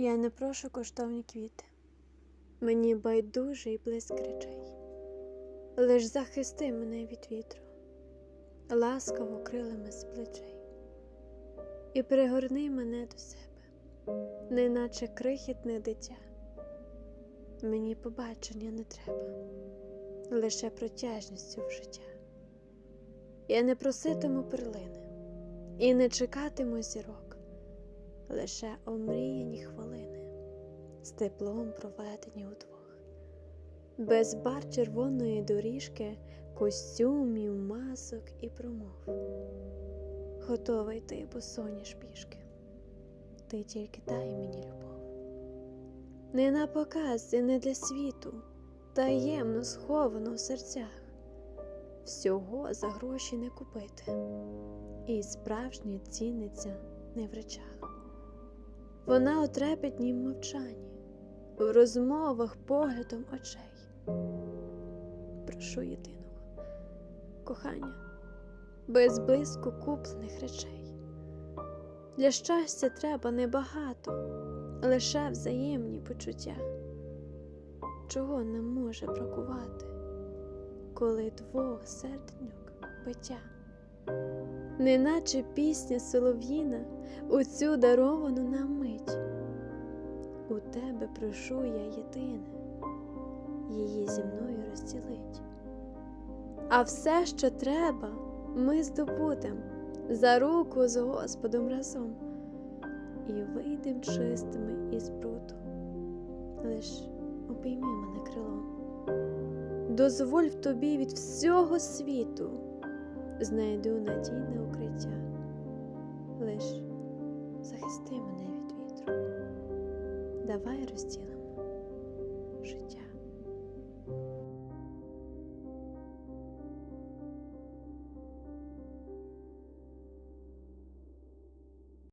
Я не прошу коштовні квіти, мені байдужий блиск речей. Лиш захисти мене від вітру, ласкаво крилами з плечей, і пригорни мене до себе, неначе крихітне дитя. Мені побачення не треба, лише протяжністю в життя. Я не проситиму перлини і не чекатиму зірок, лише омріяні хвилини, з теплом проведені удвох, без бар червоної доріжки, костюмів, масок і промов. Готова йти босоніж пішки, ти тільки дай мені любов. Не на показ і не для світу, таємно сховано в серцях. Всього за гроші не купити, і справжнє ціниться не в речах. Вона у трепетнім мовчанні, в розмовах поглядом очей. Прошу єдиного кохання, без блиску куплених речей. Для щастя треба небагато, лише взаємні почуття. Чого нам може бракувати, коли двох серденьок биття? Неначе пісня солов'їна у цю даровану нам мить. У тебе прошу я єдине, її зі мною розділить. А все, що треба, ми здобудем за руку з Господом разом і вийдем чистими із бруду. Лиш обійми мене крилом. Дозволь тобі від всього світу знайду надійне укриття, лиш захисти мене від вітру, давай розділимо життя.